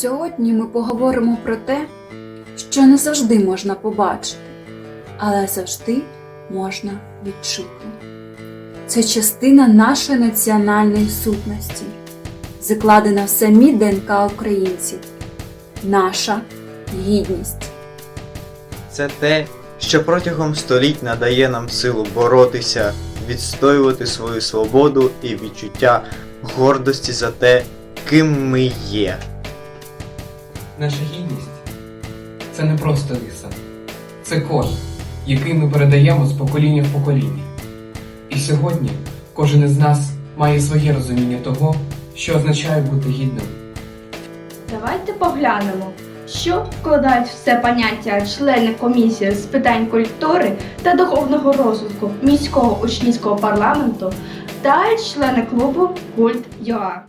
Сьогодні ми поговоримо про те, що не завжди можна побачити, але завжди можна відчути. Це частина нашої національної сутності, закладена в самі ДНК українців, наша гідність. Це те, що протягом століть надає нам силу боротися, відстоювати свою свободу і відчуття гордості за те, ким ми є. Наша гідність це не просто риса, це код, який ми передаємо з покоління в покоління. І сьогодні кожен із нас має своє розуміння того, що означає бути гідним. Давайте поглянемо, що вкладають в це поняття члени комісії з питань культури та духовного розвитку міського учнівського парламенту та члени клубу Культ ЮА.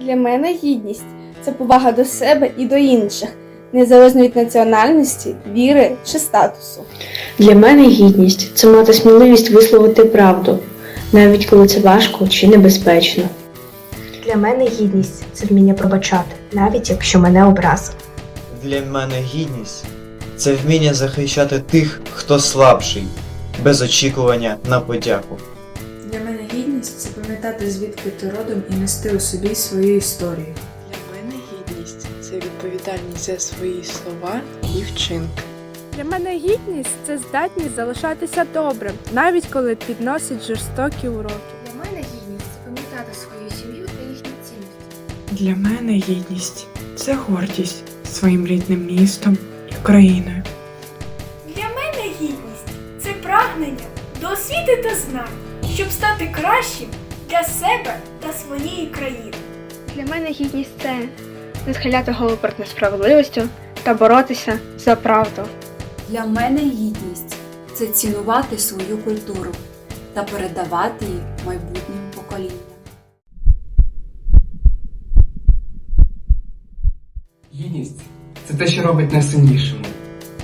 Для мене гідність це повага до себе і до інших, незалежно від національності, віри чи статусу. Для мене гідність це мати сміливість висловити правду, навіть коли це важко чи небезпечно. Для мене гідність це вміння пробачати, навіть якщо мене образили. Для мене гідність це вміння захищати тих, хто слабший, без очікування на подяку. Пам'ятати, звідки ти родом і нести у собі свою історію. Для мене гідність це відповідальність за свої слова і вчинки. Для мене гідність це здатність залишатися добрим, навіть коли підносять жорстокі уроки. Для мене гідність це пам'ятати свою сім'ю та їхні цінності. Для мене гідність це гордість своїм рідним містом і країною. Для мене гідність це прагнення до освіти та знань, щоб стати кращим для себе та своєї країни. Для мене гідність це не схиляти голову перед несправедливістю та боротися за правду. Для мене гідність це цінувати свою культуру та передавати її майбутнім поколінням. Гідність це те, що робить нас сильнішими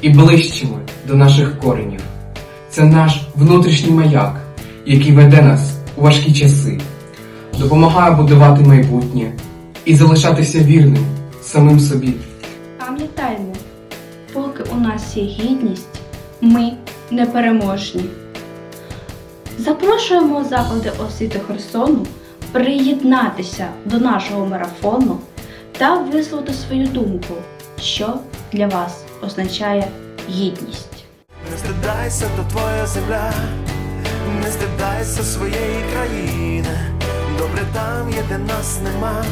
і ближчими до наших коренів. Це наш внутрішній маяк, який веде нас у важкі часи, допомагає будувати майбутнє і залишатися вірним самим собі. Пам'ятаймо, поки у нас є гідність, ми непереможні. Запрошуємо заклади освіти Херсону приєднатися до нашого марафону та висловити свою думку, що для вас означає гідність. Не стидайся, то твоя земля, стидайся своєї країни. Добре там є, де нас нема.